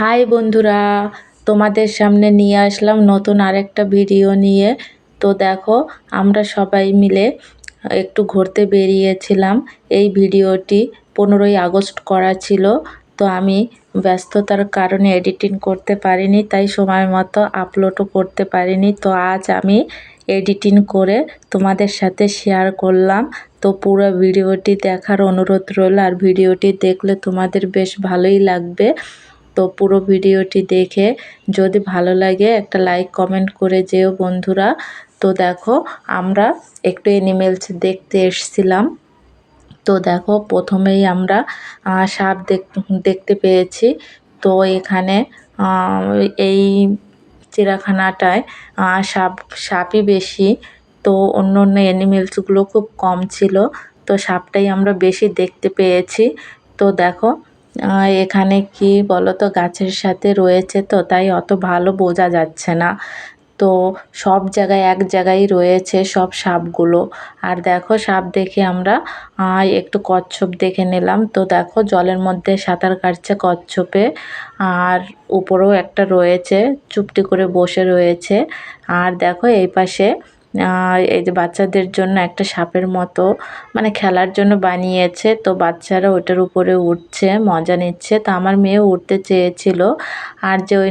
High বন্ধুরা, তোমাদের সামনে নিয়ে আসলাম নতুন আরেকটা ভিডিও নিয়ে। তো দেখো, আমরা সবাই মিলে একটু ঘুরতে বেরিয়েছিলাম। এই ভিডিওটি পনেরোই আগস্ট করা ছিল। তো আমি ব্যস্ততার কারণে এডিটিং করতে পারিনি, তাই সময় মতো আপলোডও করতে পারিনি। তো আজ আমি এডিটিং করে তোমাদের সাথে শেয়ার করলাম। তো পুরো ভিডিওটি দেখার অনুরোধ রইল, আর ভিডিওটি দেখলে তোমাদের বেশ ভালোই লাগবে। তো পুরো ভিডিওটি দেখে যদি ভালো লাগে একটা লাইক, কমেন্ট করে যেও বন্ধুরা। তো দেখো, আমরা একটু অ্যানিমেলস দেখতে এসছিলাম। তো দেখো, প্রথমেই আমরা সাপ দেখতে পেয়েছি। তো এখানে এই চিড়াখানাটায় সাপ, সাপই বেশি। তো অন্য অন্য অ্যানিমেলসগুলো খুব কম ছিল। তো সাপটাই আমরা বেশি দেখতে পেয়েছি। তো দেখো এখানে কি বলতো, গাছের সাথে রয়েছে তো, তাই অত ভালো বোঝা যাচ্ছে না। তো সব জায়গায় এক জায়গায় রয়েছে সব সাপগুলো। আর দেখো, সাপ দেখে আমরা একটু কচ্ছপ দেখে নিলাম। তো দেখো, জলের মধ্যে সাঁতার কাটছে কচ্ছপে। আর উপরেও একটা রয়েছে, চুপটি করে বসে রয়েছে। আর দেখো, এই পাশে এই যে বাচ্চাদের জন্য একটা সাপের মতো মানে খেলার জন্য বানিয়েছে, তো বাচ্চারা ওটার উপরে উঠছে, মজা নিচ্ছে। তো আমার মেয়ে উঠতে চেয়েছিল। আর যে ওই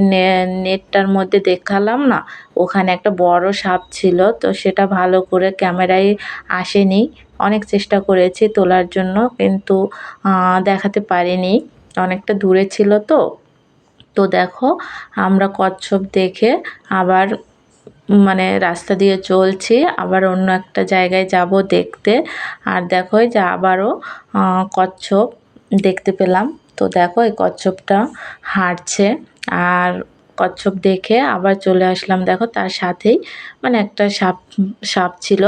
নেটটার মধ্যে দেখালাম না, ওখানে একটা বড় সাপ ছিল, তো সেটা ভালো করে ক্যামেরায় আসেনি। অনেক চেষ্টা করেছি তোলার জন্য, কিন্তু দেখাতে পারিনি। অনেকটা দূরে ছিল তো। তো দেখো, আমরা কচ্ছপ দেখে আবার মানে রাস্তা দিয়ে চলছি, আবার অন্য একটা জায়গায় যাব দেখতে। আর দেখো যে আবারও কচ্ছপ দেখতে পেলাম। তো দেখো এই কচ্ছপটা হাঁটছে আর কচ্ছপ দেখে আবার চলে আসলাম। দেখো তার সাথেই মানে একটা সাপ সাপ ছিল।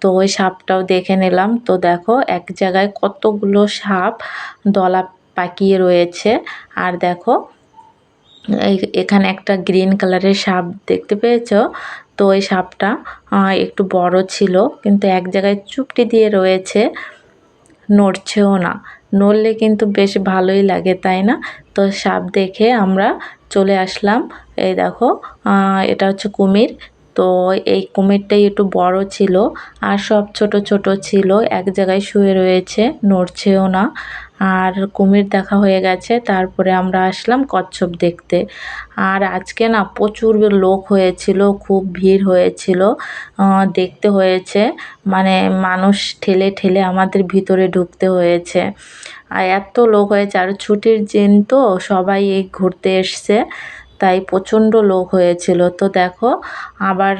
তো ওই সাপটাও দেখে নিলাম। তো দেখো এক জায়গায় কতগুলো সাপ দলা পাকিয়ে রয়েছে। আর দেখো এখানে একটা গ্রিন কালারের সাপ দেখতে পেয়েছ। তো ওই সাপটা একটু বড় ছিল, কিন্তু এক জায়গায় চুপটি দিয়ে রয়েছে, নড়ছেও না। নড়লে কিন্তু বেশ ভালোই লাগে, তাই না? তো সাপ দেখে আমরা চলে আসলাম। এই দেখো এটা হচ্ছে কুমির। তো এই কুমিরটাই একটু বড় ছিল, আর সব ছোট ছোট ছিল, এক জায়গায় শুয়ে রয়েছে, নড়ছেও না। আর কুমির দেখা হয়ে গেছে, তারপরে আমরা আসলাম কচ্ছপ দেখতে। আর আজকে না প্রচুর লোক হয়েছিল, খুব ভিড় হয়েছিল দেখতে হয়েছে। মানে মানুষ ঠেলে ঠেলে আমাদের ভিতরে ঢুকতে হয়েছে। আর এত লোক হয়েছে, আর ছুটির দিন তো, সবাই এই ঘুরতে এসছে, তাই প্রচণ্ড লোক হয়েছিল। তো দেখো, আবার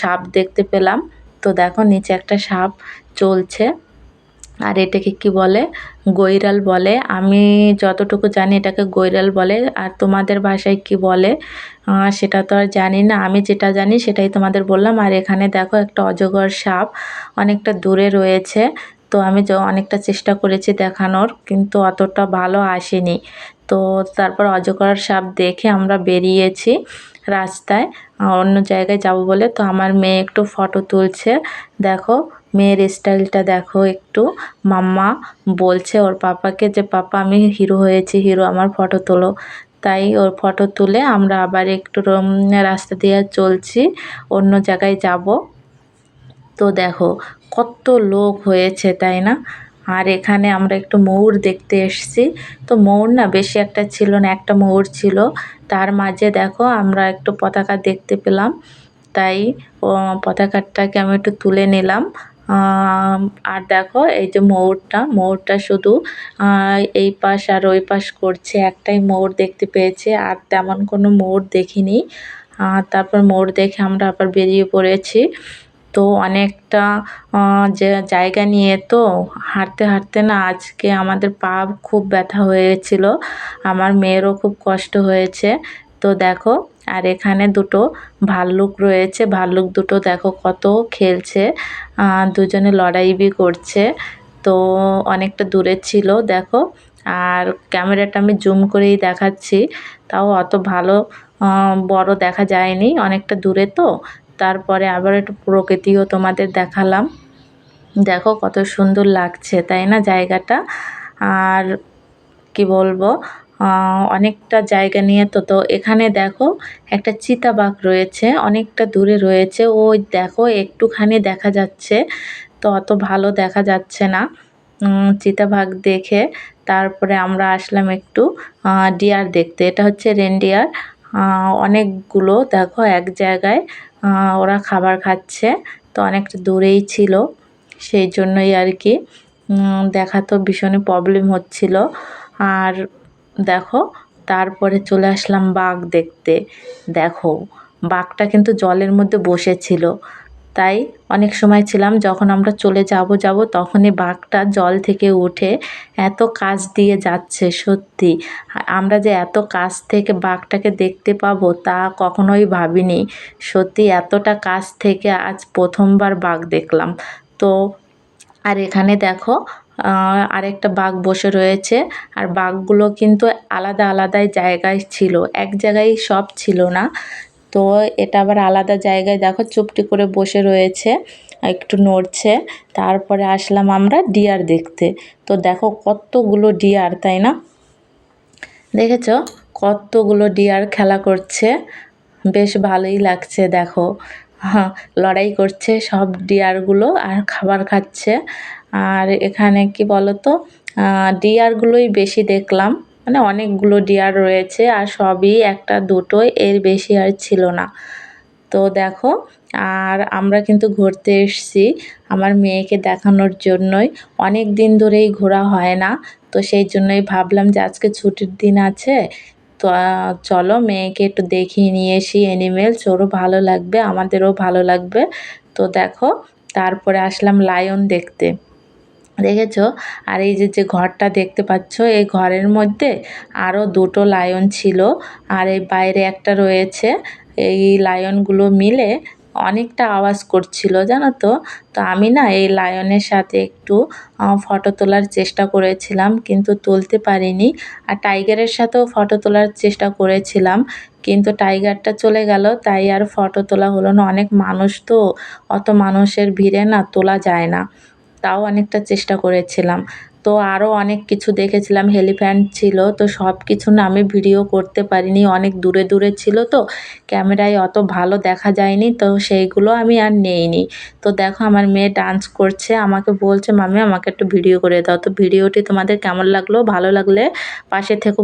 সাপ দেখতে পেলাম। তো দেখো, নিচে একটা সাপ চলছে। আর এটাকে কি বলে? গৈরাল বলে। আমি যতটুকু জানি এটাকে গৈরাল বলে। আর তোমাদের ভাষায় কি বলে? সেটা তো আর জানি না। আমি যেটা জানি সেটাই তোমাদের বললাম। আর এখানে দেখো একটা অজগর সাপ অনেকটা দূরে রয়েছে। তো আমি অনেকটা চেষ্টা করেছি দেখানোর, কিন্তু অতটা ভালো আসেনি। তো তারপর অজগর সাপ দেখে আমরা বেরিয়েছি রাস্তায় অন্য জায়গায় যাব বলে। তো আমার মেয়ে একটু ফটো তুলছে। দেখো, মেয়ের স্টাইলটা দেখো একটু। মাম্মা বলছে ওর পাপাকে যে, পাপা, আমি হিরো হয়েছি, হিরো, আমার ফটো তোলো। তাই ওর ফটো তুলে আমরা আবার একটু রাস্তা দিয়ে চলছি, অন্য জায়গায় যাব। তো দেখো, কত লোক হয়েছে, তাই না? আর এখানে আমরা একটু ময়ূর দেখতে এসছি। তো ময়ূর না বেশি একটা ছিল না, একটা ময়ূর ছিল। তার মাঝে দেখো, আমরা একটু পতাকা দেখতে পেলাম। তাই পতাকাটাকে আমি একটু তুলে নিলাম। আর দেখো, এই যে ময়ূরটা ময়ূরটা শুধু এই পাশ আর ওই পাশ করছে। একটাই ময়ূর দেখতে পেয়েছে, আর তেমন কোনো ময়ূর দেখিনি। তারপর ময়ূর দেখে আমরা আবার বেরিয়ে পড়েছি। তো অনেকটা জায়গা নিয়ে তো হাঁটতে হাঁটতে না আজকে আমাদের পা খুব ব্যথা হয়েছিল। আমার মেয়েরও খুব কষ্ট হয়েছে। তো দেখো, আর এখানে দুটো ভাল্লুক রয়েছে। ভাল্লুক দুটো দেখো কত খেলছে। দুজনে লড়াই বি করছে। তো অনেকটা দূরে ছিল, দেখো। আর ক্যামেরাটা আমি জুম করেই দেখাচ্ছি। তাও অত ভালো বড় দেখা যায়নি। অনেকটা দূরে তো। তারপরে আবার একটু প্রকৃতিও তোমাদের দেখালাম। দেখো কত সুন্দর লাগছে তাই না জায়গাটা? আর কি বলব অনেকটা জায়গা নিয়ে তো তো এখানে দেখো একটা চিতাবাঘ রয়েছে অনেকটা দূরে রয়েছে। ওই দেখো একটুখানি দেখা যাচ্ছে তো অত ভালো দেখা যাচ্ছে না। চিতাবাঘ দেখে তারপরে আমরা আসলাম একটু ডিয়ার দেখতে। এটা হচ্ছে রেনডিয়ার আহ, অনেকগুলো, দেখো, এক জায়গায় ওরা খাবার খাচ্ছে। তো অনেকটা দূরেই ছিল, সেই জন্যই আর কি। দেখা তো ভীষণই প্রবলেম হচ্ছিল। আর দেখো, তারপরে চলে আসলাম বাঘ দেখতে। দেখো, বাঘটা কিন্তু জলের মধ্যে বসেছিল। তাই অনেক সময় ছিলাম, যখন আমরা চলে যাব যাব তখনই বাঘটা জল থেকে উঠে এত কাছ দিয়ে যাচ্ছে সত্যি। আমরা যে এত কাছ থেকে বাঘটাকে দেখতে পাবো তা কখনোই ভাবিনি। সত্যি এতটা কাছ থেকে আজ প্রথমবার বাঘ দেখলাম। তো আর এখানে দেখো আরেকটা বাঘ বসে রয়েছে। আর বাঘগুলো কিন্তু আলাদা আলাদাই জায়গায় ছিল, এক জায়গায় সব ছিল না। তো এটা আবার আলাদা জায়গায় দেখো, চুপটি করে বসে রয়েছে, একটু নড়ছে। তারপরে আসলাম আমরা ডিয়ার দেখতে। তো দেখো কতগুলো ডিয়ার, তাই না? দেখেছ? কতগুলো ডিয়ার খেলা করছে। বেশ ভালোই লাগছে, দেখো। হ্যাঁ লড়াই করছে সব ডিয়ারগুলো আর খাবার খাচ্ছে। আর এখানে কি বলো তো ডিয়ারগুলোই বেশি দেখলাম। মানে অনেকগুলো ডিয়ার রয়েছে আর সবই একটা দুটোই, এর বেশি আর ছিল না। তো দেখো, আর আমরা কিন্তু ঘুরতে এসেছি আমার মেয়েকে দেখানোর জন্যই। অনেক দিন ধরেই ঘোরা হয় না, তো সেই জন্যই ভাবলাম যে আজকে ছুটির দিন আছে, তো, চলো মেয়েকে একটু দেখিয়ে নিয়ে এসি অ্যানিমেলস ওরও ভালো লাগবে, আমাদেরও ভালো লাগবে। তো দেখো, তারপরে আসলাম লায়ন দেখতে। দেখেছ? আর এই যে যে ঘরটা দেখতে পাচ্ছ, এই ঘরের মধ্যে আরও দুটো লায়ন ছিল আর এই বাইরে একটা রয়েছে। এই লায়নগুলো মিলে অনেকটা আওয়াজ করছিল, জানো তো? তো আমি না এই লায়নের সাথে একটু ফটো তোলার চেষ্টা করেছিলাম, কিন্তু তুলতে পারিনি। আর টাইগারের সাথেও ফটো তোলার চেষ্টা করেছিলাম, কিন্তু টাইগারটা চলে গেল, তাই আর ফটো তোলা হলো না। অনেক মানুষ তো, অত মানুষের ভিড়ে না তোলা যায় না। তাও অনেকটা চেষ্টা করেছিলাম। তো আরও অনেক কিছু দেখেছিলাম, হেলিপ্যান্ট ছিল, তো সব কিছু না আমি ভিডিও করতে পারিনি, অনেক দূরে দূরে ছিল তো, ক্যামেরায় অত ভালো দেখা যায়নি, তো সেইগুলো আমি আর নেইনি। তো দেখো আমার মেয়ে ডান্স করছে, আমাকে বলছে মামি আমাকে একটু ভিডিও করে দাও। তো ভিডিওটি তোমাদের কেমন লাগল, ভালো লাগলে পাশে থেকে